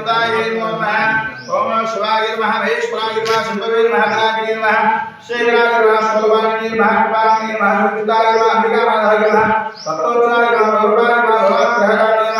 అమృతాయ నమః ఓం శివాయ నమః మహేశ్వరాయ నమః శంభవే నమః గణాయ నమః శ్రీరాయ నమః స్వల్వాయ నమః పాయ నమః సుచితాయ నమః అంబికానాథాయ నమః సప్తవసాయ నమః గరుడాయ నమః భగవద్గ్రహాయ నమః నాగాభూషణాయ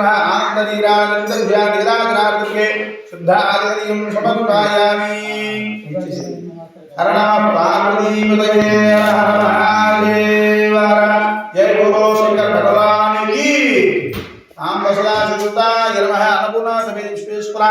విశ్వేశ్వరస్వామికాయ నమః ఆనందనీరానందం ధ్యానిరాజరాజుకే శుద్ధ ఆదినీయం సమర్పయామి హర నమ పార్వతీపదయే హర హర మహాదేవ హర జయ గురు శంకర భగవానికి. ఆం వసదాశుతాయ నమః అన్నపూర్ణా సమేత విశ్వేశ్వర.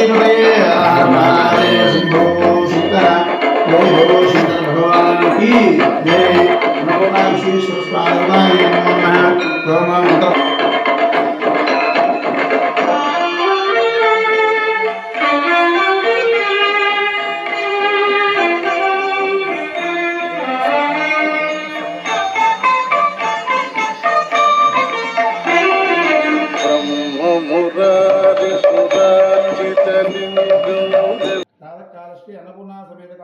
దేవతాయ నమః నమస్కారాం సమర్పయామి బ్రహ్మమురారి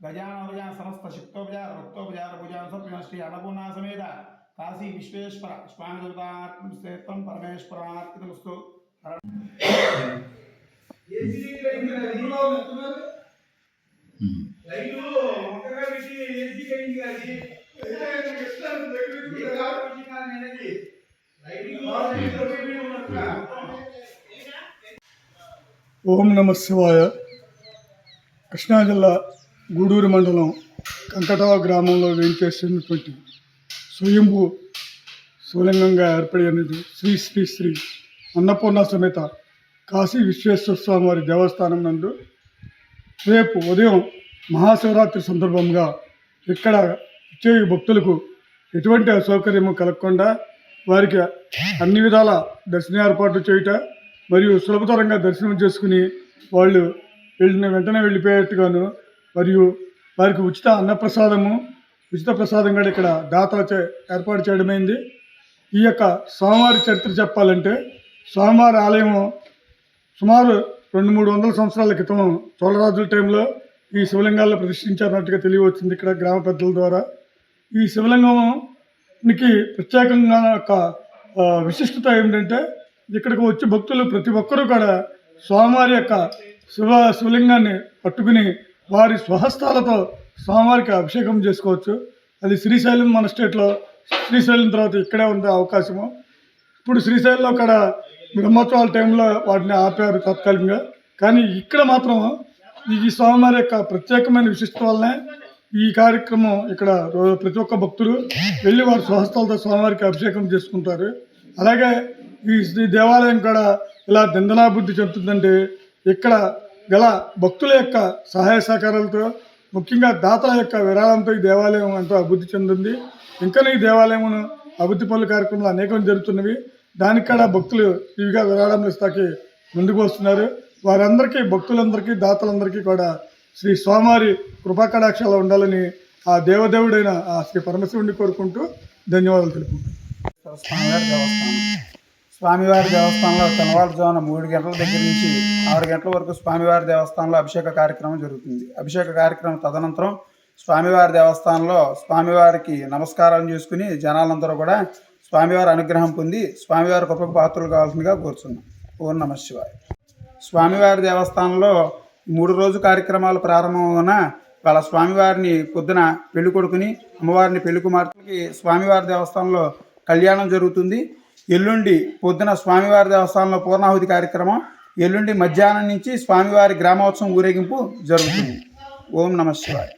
స్వామి సమస్త శక్తోపచార భక్తోపచార పూజా శ్రీ అన్నపూర్ణ సమేత కాశీ విశ్వేశ్వర స్వామి దేవతాత్మ ఓం నమ శివాయ. కృష్ణా జిల్లా గూడూరు మండలం కంకటవ గ్రామంలో వేయించేసినటువంటి స్వయంభూ శివలింగంగా ఏర్పడినది శ్రీ శ్రీ శ్రీ అన్నపూర్ణ సమేత కాశీ విశ్వేశ్వర స్వామి వారి దేవస్థానం నందు రేపు ఉదయం మహాశివరాత్రి సందర్భంగా ఇక్కడ వచ్చే భక్తులకు ఎటువంటి అసౌకర్యము కలగకుండా వారికి అన్ని విధాల దర్శన ఏర్పాట్లు చేయుట మరియు సులభతరంగా దర్శనం చేసుకుని వాళ్ళు వెళ్ళిన వెంటనే వెళ్ళిపోయేట్టుగాను మరియు వారికి ఉచిత అన్నప్రసాదము ఉచిత ప్రసాదం కూడా ఇక్కడ దాతలచే ఏర్పాటు చేయడమైంది ఈ యొక్క స్వామివారి చరిత్ర చెప్పాలంటే స్వామివారి ఆలయం సుమారు రెండు మూడు వందల సంవత్సరాల క్రితం చోళరాజుల టైంలో ఈ శివలింగాల్లో ప్రతిష్ఠించారన్నట్టుగా తెలియవచ్చింది ఇక్కడ గ్రామ పెద్దల ద్వారా. ఈ శివలింగంకి ప్రత్యేకంగా ఒక విశిష్టత ఏంటంటే ఇక్కడికి వచ్చి భక్తులు ప్రతి ఒక్కరూ కూడా స్వామివారి యొక్క శివ శివలింగాన్ని పట్టుకుని వారి స్వహస్తాలతో స్వామివారికి అభిషేకం చేసుకోవచ్చు. అది శ్రీశైలం మన స్టేట్లో శ్రీశైలం తర్వాత ఇక్కడే ఉండే అవకాశము. ఇప్పుడు శ్రీశైలంలో అక్కడ బ్రహ్మోత్సవాల టైంలో వాటిని ఆపారు తాత్కాలికంగా. కానీ ఇక్కడ మాత్రం ఈ స్వామివారి యొక్క ప్రత్యేకమైన విశిష్టత వల్లనే ఈ కార్యక్రమం ఇక్కడ ప్రతి ఒక్క భక్తులు వెళ్ళి వారి స్వహస్తాలతో స్వామివారికి అభిషేకం చేసుకుంటారు. అలాగే ఈ శ్రీ దేవాలయం కూడా ఇలా దందనాభివృద్ధి చెందుతుందంటే ఇక్కడ గల భక్తుల యొక్క సహాయ సహకారాలతో ముఖ్యంగా దాతల యొక్క విరాళంతో ఈ దేవాలయం ఎంతో అభివృద్ధి చెందింది. ఇంకా ఈ దేవాలయమును అభివృద్ధి పనుల కార్యక్రమాలు అనేకం జరుగుతున్నవి. దానికి కూడా భక్తులు ఇవిగా విరాళం ఇస్తాకి ముందుకు వస్తున్నారు. వారందరికీ భక్తులందరికీ దాతలందరికీ కూడా శ్రీ స్వామివారి కృపాకటాక్షాలు ఉండాలని ఆ దేవదేవుడైన ఆ శ్రీ పరమశివుడిని కోరుకుంటూ ధన్యవాదాలు తెలుపుకుంటాను స్వామివారి దేవస్థానంలో స్వామివారి దేవస్థానంలో తెల్లవారుజామున మూడు గంటల దగ్గర నుంచి ఆరు గంటల వరకు స్వామివారి దేవస్థానంలో అభిషేక కార్యక్రమం జరుగుతుంది. అభిషేక కార్యక్రమం తదనంతరం స్వామివారి దేవస్థానంలో స్వామివారికి నమస్కారం చేసుకుని జనాలందరూ కూడా స్వామివారి అనుగ్రహం పొంది స్వామివారి గొప్ప పాత్రలు కావాల్సిందిగా కోరుచున్నాం. ఓం నమ శివాయ. స్వామివారి దేవస్థానంలో మూడు రోజు కార్యక్రమాలు ప్రారంభమైన వాళ్ళ స్వామివారిని పొద్దున పెళ్ళి కొడుకుని అమ్మవారిని పెళ్ళి కుమార్తెకి స్వామివారి దేవస్థానంలో కళ్యాణం జరుగుతుంది. ఎల్లుండి పొద్దున స్వామివారి దేవస్థానంలో పూర్ణాహుతి కార్యక్రమం ఎల్లుండి మధ్యాహ్నం నుంచి స్వామివారి గ్రామోత్సవం ఊరేగింపు జరుగుతుంది. ఓం నమ శివాయ.